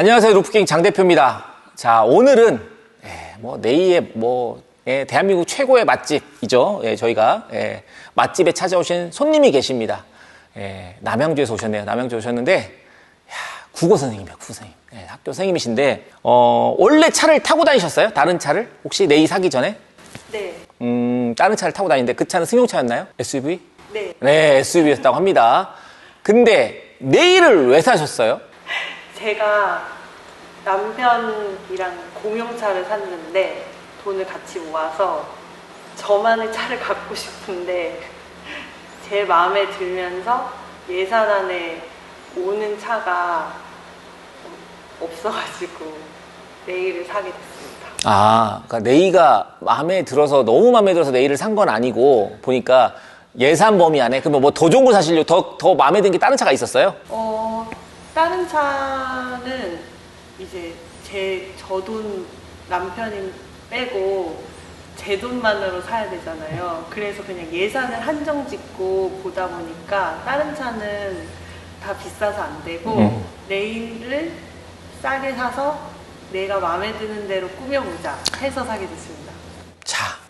안녕하세요. 루프킹 장 대표입니다. 자, 오늘은 예, 뭐 내일의 뭐 예, 대한민국 최고의 맛집이죠. 예, 저희가 예, 맛집에 찾아오신 손님이 계십니다. 예, 남양주에서 오셨네요. 남양주 오셨는데 야, 국어 선생님이에요. 국어 선생님. 예, 학교 선생님이신데 어, 원래 차를 타고 다니셨어요? 다른 차를? 혹시 내일 사기 전에? 네, 음, 다른 차를 타고 다니는데 그 차는 승용차였나요? SUV? 네. 네, SUV였다고 합니다. 근데 내일을 왜 사셨어요? 제가 남편이랑 공용차를 샀는데 돈을 같이 모아서 저만의 차를 갖고 싶은데 제 마음에 들면서 예산 안에 오는 차가 없어가지고 내일을 사게 됐습니다. 아, 그러니까 네이가 마음에 들어서 너무 마음에 들어서 네이를 산건 아니고 보니까 예산 범위 안에 그러면 뭐 더 좋은 걸 사시려고 더, 더 마음에 드는 게 다른 차가 있었어요? 어, 다른 차는 이제 제 저 돈 남편이 빼고 제 돈만으로 사야 되잖아요. 그래서 그냥 예산을 한정 짓고 보다 보니까 다른 차는 다 비싸서 안 되고 음. 레일을 싸게 사서 내가 마음에 드는 대로 꾸며보자 해서 사게 됐습니다.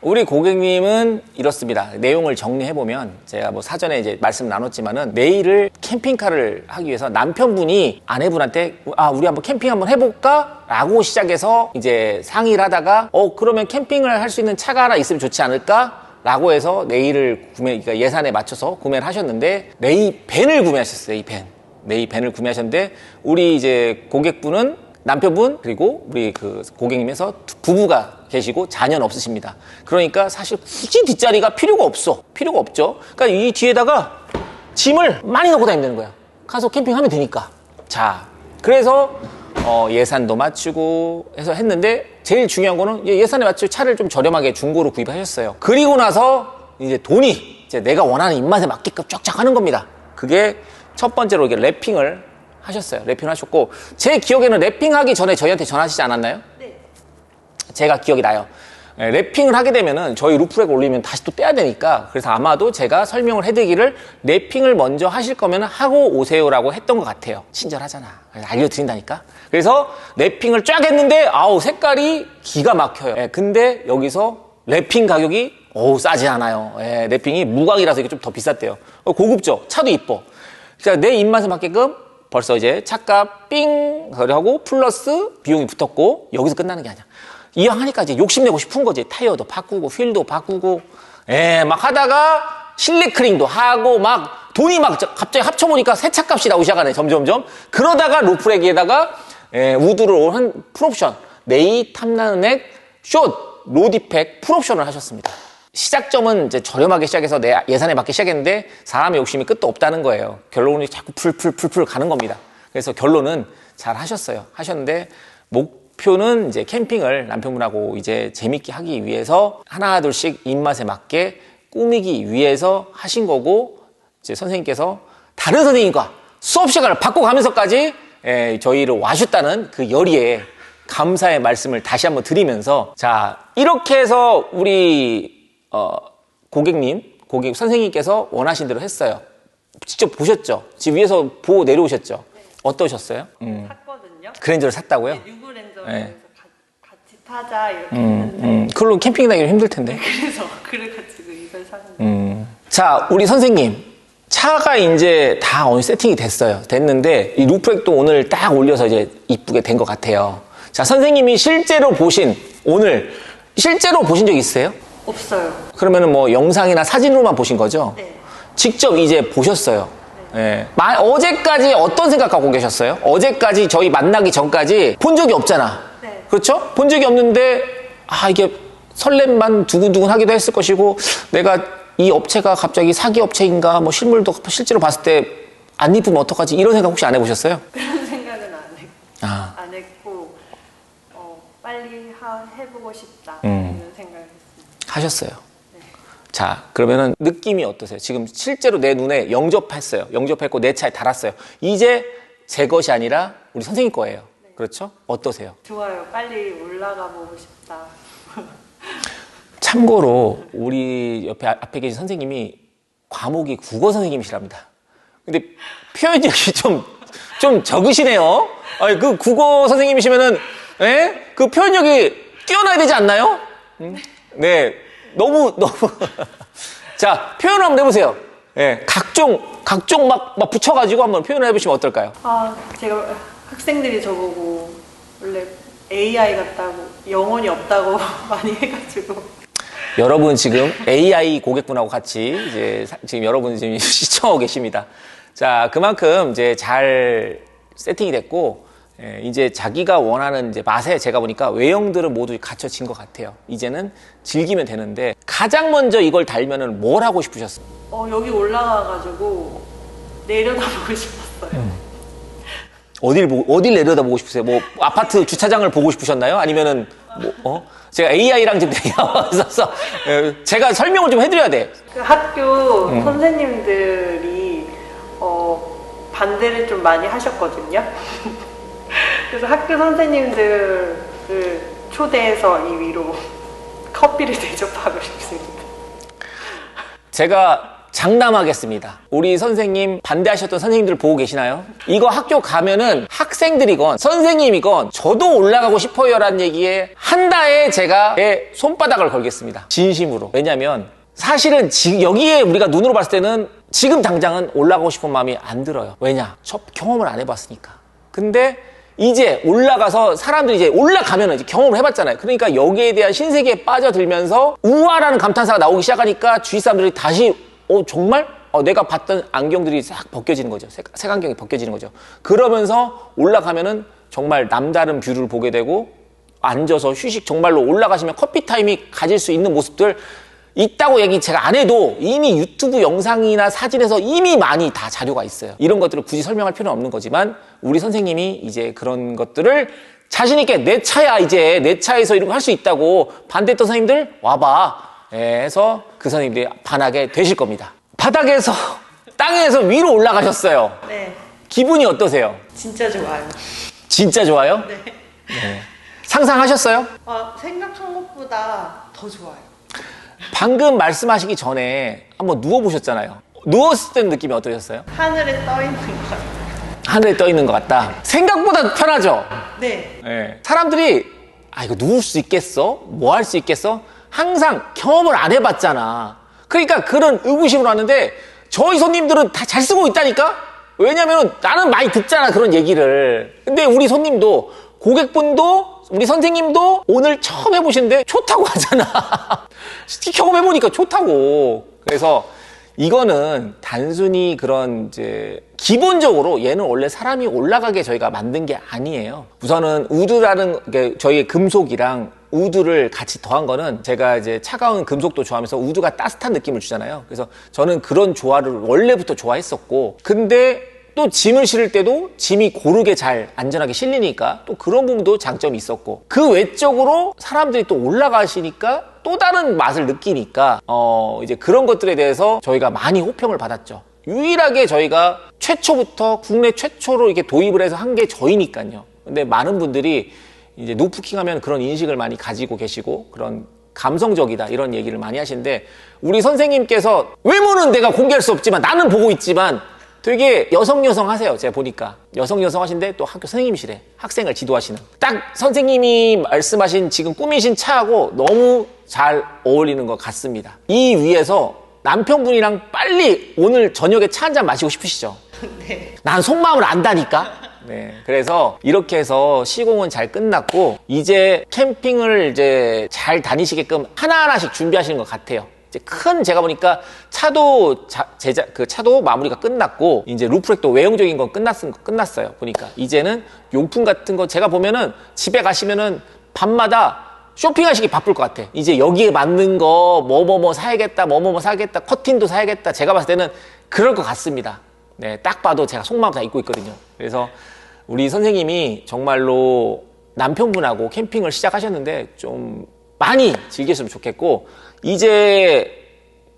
자, 우리 고객님은 이렇습니다. 내용을 정리해 보면 제가 뭐 사전에 이제 말씀 나눴지만은 내일을 캠핑카를 하기 위해서 남편분이 아내분한테 아, 우리 한번 캠핑 한번 해볼까? 라고 시작해서 이제 상의를 하다가 어, 그러면 캠핑을 할 수 있는 차가 하나 있으면 좋지 않을까? 라고 해서 네일을 구매, 그러니까 예산에 맞춰서 구매를 하셨는데 네이 밴을 구매하셨어요. 이 밴. 네이 밴을 구매하셨는데 우리 이제 고객분은 남편분 그리고 우리 그 고객님에서 두- 부부가 계시고 자녀는 없으십니다. 그러니까 사실 굳이 뒷자리가 필요가 없어. 필요가 없죠. 그러니까 이 뒤에다가 짐을 많이 넣고 다니면 되는 거야. 가서 캠핑하면 되니까. 자, 그래서 어, 예산도 맞추고 해서 했는데 제일 중요한 거는 예- 예산에 맞추고 차를 좀 저렴하게 중고로 구입하셨어요. 그리고 나서 이제 돈이 이제 내가 원하는 입맛에 맞게끔 쫙쫙 하는 겁니다. 그게 첫 번째로 이게 랩핑을 하셨어요. 랩핑을 하셨고 제 기억에는 랩핑하기 전에 저희한테 전화하시지 않았나요? 네. 제가 기억이 나요. 예, 랩핑을 하게 되면은 저희 루프렉 올리면 다시 또 떼야 되니까 그래서 아마도 제가 설명을 해드리기를 랩핑을 먼저 하실 거면 하고 오세요라고 했던 것 같아요. 친절하잖아. 알려드린다니까. 그래서 랩핑을 쫙 했는데 아우 색깔이 기가 막혀요. 예, 근데 여기서 랩핑 가격이 어우 싸지 않아요. 예, 랩핑이 무광이라서 이게 좀 더 비쌌대요. 어, 고급죠. 차도 이뻐. 그러니까 내 입맛에 맞게끔 벌써 이제 차값 삥 하고 플러스 비용이 붙었고 여기서 끝나는 게 아니야. 이왕 하니까 이제 욕심내고 싶은 거지. 타이어도 바꾸고 휠도 바꾸고 예, 막 하다가 실내 크링도 하고 막 돈이 막 저- 갑자기 합쳐보니까 새 차값이 나오기 시작하네 점점점. 그러다가 루프렉에다가 예, 우드로 한 풀옵션 네이 탐나는 액숏 로디팩 풀옵션을 하셨습니다. 시작점은 이제 저렴하게 시작해서 내 예산에 맞게 시작했는데 사람의 욕심이 끝도 없다는 거예요. 결론이 자꾸 풀풀풀풀 가는 겁니다. 그래서 결론은 잘 하셨어요. 하셨는데 목 표는 이제 캠핑을 남편분하고 이제 재밌게 하기 위해서 하나 둘씩 입맛에 맞게 꾸미기 위해서 하신 거고 이제 선생님께서 다른 선생님과 수업 시간을 바꿔가면서까지 예, 저희를 와주셨다는 그 열의에 감사의 말씀을 다시 한번 드리면서 자 이렇게 해서 우리 어, 고객님 고객 선생님께서 원하신 대로 했어요. 직접 보셨죠? 지금 위에서 보고 내려오셨죠? 어떠셨어요? 음, 샀거든요. 그랜저를 샀다고요? 뉴그랜저에서 네. 같이 타자 이렇게 음, 했는데 음, 그걸로 캠핑 다니기 힘들 텐데. 그래서 그래 가지고 이걸 샀는데 음. 자, 우리 선생님. 차가 이제 다 어느 세팅이 됐어요. 됐는데, 이 루프렉도 오늘 딱 올려서 이제 이쁘게 된 것 같아요. 자, 선생님이 실제로 보신, 오늘, 실제로 보신 적 있으세요? 없어요. 그러면은 뭐 영상이나 사진으로만 보신 거죠? 네. 직접 이제 보셨어요. 예. 마- 어제까지 어떤 생각 갖고 계셨어요? 어제까지 저희 만나기 전까지 본 적이 없잖아. 네. 그렇죠? 본 적이 없는데, 아, 이게 설렘만 두근두근 하기도 했을 것이고, 내가 이 업체가 갑자기 사기 업체인가, 뭐 실물도 실제로 봤을 때안 이쁘면 어떡하지? 이런 생각 혹시 안 해보셨어요? 그런 생각은 안, 했, 아. 안 했고 어, 빨리 하, 해보고 싶다 음. 이런 생각을 했습니다. 하셨어요. 자, 그러면은 느낌이 어떠세요? 지금 실제로 내 눈에 영접했어요. 영접했고 내 차에 달았어요. 이제 제 것이 아니라 우리 선생님 거예요. 그렇죠? 어떠세요? 좋아요. 빨리 올라가 보고 싶다. 참고로 우리 옆에 아- 앞에 계신 선생님이 과목이 국어 선생님이시랍니다. 근데 표현력이 좀 좀 적으시네요. 아니, 그 국어 선생님이시면은, 예? 그 표현력이 뛰어나야 되지 않나요? 음? 네. 너무, 너무. 자, 표현 한번 해보세요. 예. 각종, 각종 막, 막 붙여가지고 한번 표현을 해보시면 어떨까요? 아, 제가 학생들이 저보고 원래 AI 같다고 영혼이 없다고 많이 해가지고 여러분 지금 AI 고객분하고 같이 이제 사- 지금 여러분 지금 시청하고 계십니다. 자, 그만큼 이제 잘 세팅이 됐고 예, 이제 자기가 원하는 이제 맛에 제가 보니까 외형들은 모두 갖춰진 것 같아요. 이제는 즐기면 되는데 가장 먼저 이걸 달면은 뭘 하고 싶으셨어요? 어, 여기 올라가가지고 내려다보고 싶었어요. 어딜 보, 어딜 내려다보고 싶으세요? 뭐 아파트 주차장을 보고 싶으셨나요? 아니면은 뭐 어? 제가 AI랑 지금 대화하면서 예, 제가 설명을 좀 해드려야 돼. 그 학교 음. 선생님들이 어, 반대를 좀 많이 하셨거든요. 그래서 학교 선생님들을 초대해서 이 위로 커피를 대접하고 싶습니다. 제가 장담하겠습니다. 우리 선생님 반대하셨던 선생님들 보고 계시나요? 이거 학교 가면은 학생들이건 선생님이건 저도 올라가고 싶어요라는 얘기에 한 달에 제가 제 손바닥을 걸겠습니다. 진심으로. 왜냐면 사실은 지금 여기에 우리가 눈으로 봤을 때는 지금 당장은 올라가고 싶은 마음이 안 들어요. 왜냐? 저 경험을 안 해봤으니까. 근데 이제 올라가서 사람들이 이제 올라가면 이제 경험을 해봤잖아요. 그러니까 여기에 대한 신세계에 빠져들면서 우아라는 감탄사가 나오기 시작하니까 주위 사람들이 다시 어 정말 어, 내가 봤던 안경들이 싹 벗겨지는 거죠. 색, 색안경이 벗겨지는 거죠. 그러면서 올라가면은 정말 남다른 뷰를 보게 되고 앉아서 휴식 정말로 올라가시면 커피 타임이 가질 수 있는 모습들 있다고 얘기 제가 안 해도 이미 유튜브 영상이나 사진에서 이미 많이 다 자료가 있어요. 이런 것들을 굳이 설명할 필요는 없는 거지만 우리 선생님이 이제 그런 것들을 자신 있게 내 차야 이제 내 차에서 이런 거 할 수 있다고 반대했던 선생님들 와봐 예, 해서 그 선생님들이 반하게 되실 겁니다. 바닥에서 땅에서 위로 올라가셨어요. 네, 기분이 어떠세요? 진짜 좋아요. 진짜 좋아요? 네. 네. 상상하셨어요? 아, 생각한 것보다 더 좋아요. 방금 말씀하시기 전에 한번 누워보셨잖아요. 누웠을 때 느낌이 어떠셨어요? 하늘에 떠 있는 것 같아요. 하늘에 떠 있는 것 같다. 생각보다 편하죠? 네, 예. 사람들이, 아, 이거 누울 수 있겠어? 뭐 할 수 있겠어? 항상 경험을 안 해봤잖아. 그러니까 그런 의구심으로 왔는데, 저희 손님들은 다 잘 쓰고 있다니까? 왜냐면 나는 많이 듣잖아, 그런 얘기를. 근데 우리 손님도, 고객분도, 우리 선생님도 오늘 처음 해보시는데 좋다고 하잖아. 경험해보니까 좋다고. 그래서 이거는 단순히 그런 이제 기본적으로 얘는 원래 사람이 올라가게 저희가 만든 게 아니에요. 우선은 우드라는 게 저희의 금속이랑 우드를 같이 더한 거는 제가 이제 차가운 금속도 좋아하면서 우드가 따뜻한 느낌을 주잖아요. 그래서 저는 그런 조화를 원래부터 좋아했었고 근데 또 짐을 실을 때도 짐이 고르게 잘 안전하게 실리니까 또 그런 부분도 장점이 있었고 그 외적으로 사람들이 또 올라가시니까 또 다른 맛을 느끼니까 어 이제 그런 것들에 대해서 저희가 많이 호평을 받았죠. 유일하게 저희가 최초부터 국내 최초로 이렇게 도입을 해서 한 게 저희니까요. 근데 많은 분들이 이제 노프킹 하면 그런 인식을 많이 가지고 계시고 그런 감성적이다 이런 얘기를 많이 하시는데 우리 선생님께서 외모는 내가 공개할 수 없지만 나는 보고 있지만 되게 여성 여성 하세요. 제가 보니까 여성 여성 하신데 또 학교 선생님이시래. 학생을 지도하시는. 딱 선생님이 말씀하신 지금 꾸미신 차하고 너무 잘 어울리는 것 같습니다. 이 위에서 남편분이랑 빨리 오늘 저녁에 차 한 잔 마시고 싶으시죠? 네. 난 속마음을 안다니까. 네. 그래서 이렇게 해서 시공은 잘 끝났고 이제 캠핑을 이제 잘 다니시게끔 하나하나씩 준비하시는 것 같아요. 이제 큰 제가 보니까 차도 자- 제작 그 차도 마무리가 끝났고 이제 루프렉도 외형적인 건 끝났 끝났어요. 보니까 이제는 용품 같은 거 제가 보면은 집에 가시면은 밤마다 쇼핑하시기 바쁠 것 같아. 이제 여기에 맞는 거 뭐 뭐 뭐 사야겠다, 뭐 뭐 뭐 사야겠다, 커튼도 사야겠다. 제가 봤을 때는 그럴 것 같습니다. 네, 딱 봐도 제가 속마음 다 잊고 있거든요. 그래서 우리 선생님이 정말로 남편분하고 캠핑을 시작하셨는데 좀 많이 즐겼으면 좋겠고 이제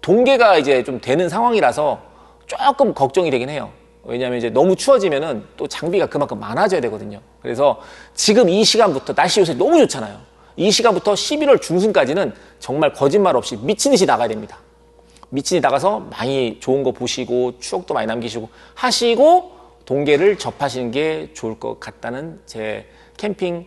동계가 이제 좀 되는 상황이라서 조금 걱정이 되긴 해요. 왜냐하면 이제 너무 추워지면은 또 장비가 그만큼 많아져야 되거든요. 그래서 지금 이 시간부터 날씨 요새 너무 좋잖아요. 이 시간부터 11월 중순까지는 정말 거짓말 없이 미친 듯이 나가야 됩니다. 미친이 나가서 많이 좋은 거 보시고 추억도 많이 남기시고 하시고 동계를 접하시는 게 좋을 것 같다는 제 캠핑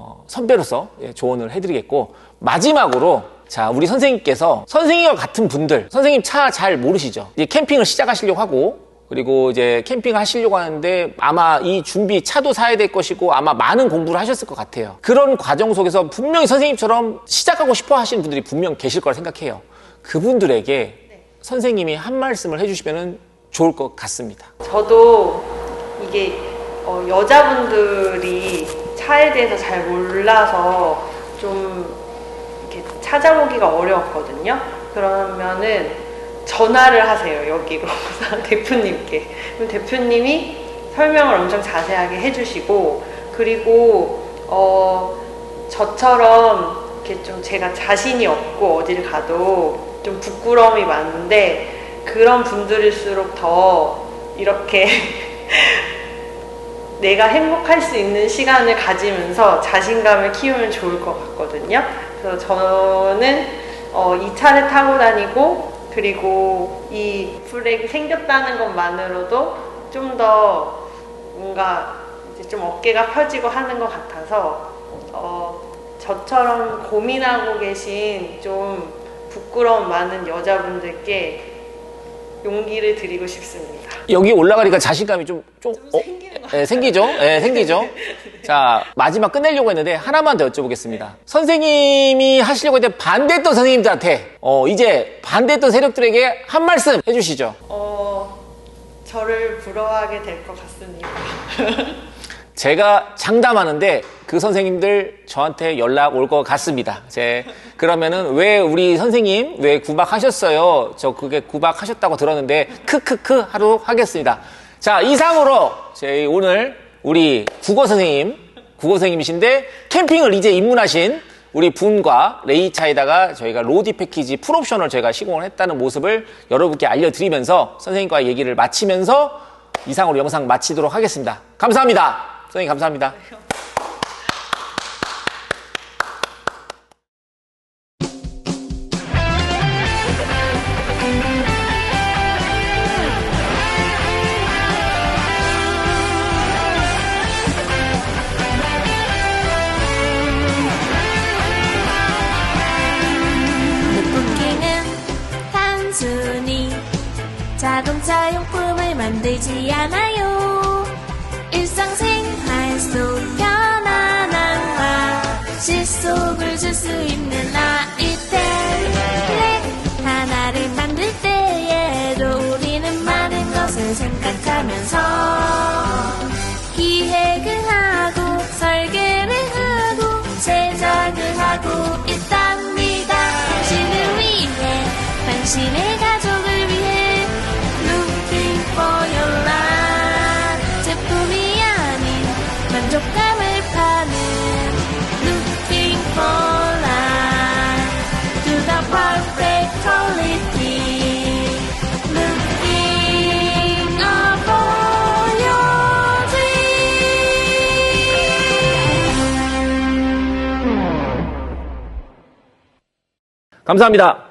어, 선배로서 예, 조언을 해드리겠고 마지막으로 자 우리 선생님께서 선생님과 같은 분들 선생님 차 잘 모르시죠? 이제 캠핑을 시작하시려고 하고 그리고 이제 캠핑 하시려고 하는데 아마 이 준비 차도 사야 될 것이고 아마 많은 공부를 하셨을 것 같아요. 그런 과정 속에서 분명히 선생님처럼 시작하고 싶어 하시는 분들이 분명 계실 거라 생각해요. 그분들에게 선생님이 한 말씀을 해주시면 좋을 것 같습니다. 저도 이게 어, 여자분들이 차에 대해서 잘 몰라서 좀 이렇게 찾아보기가 어려웠거든요. 그러면은 전화를 하세요 여기로 대표님께. 그럼 대표님이 설명을 엄청 자세하게 해주시고 그리고 어 저처럼 이렇게 좀 제가 자신이 없고 어딜 가도 좀 부끄러움이 많은데 그런 분들일수록 더 이렇게 내가 행복할 수 있는 시간을 가지면서 자신감을 키우면 좋을 것 같거든요. 그래서 저는 어, 이 차를 타고 다니고 그리고 이 플렉이 생겼다는 것만으로도 좀 더 뭔가 이제 좀 어깨가 펴지고 하는 것 같아서 어, 저처럼 고민하고 계신 좀 부끄러움 많은 여자분들께 용기를 드리고 싶습니다. 여기 올라가니까 자신감이 좀, 좀, 어, 생기는 것 예, 생기죠? 예, 생기죠? 자, 마지막 끝내려고 했는데 하나만 더 여쭤보겠습니다. 선생님이 하시려고 했는데 반대했던 선생님들한테, 어, 이제 반대했던 세력들에게 한 말씀 해주시죠. 어, 저를 부러워하게 될 것 같습니다. 제가 장담하는데 그 선생님들 저한테 연락 올 것 같습니다. 제 그러면은 왜 우리 선생님 왜 구박하셨어요? 저 그게 구박하셨다고 들었는데 크크크 하도록 하겠습니다. 자 이상으로 저희 오늘 우리 국어 선생님 국어 선생님이신데 캠핑을 이제 입문하신 우리 분과 레이차에다가 저희가 로디 패키지 풀옵션을 저희가 시공을 했다는 모습을 여러분께 알려드리면서 선생님과 얘기를 마치면서 이상으로 영상 마치도록 하겠습니다. 감사합니다. 선생님 감사합니다. 하면서 기획을 하고 설계를 하고 제작을 하고 있답니다. 당신을 위해 당신의 가족 감사합니다.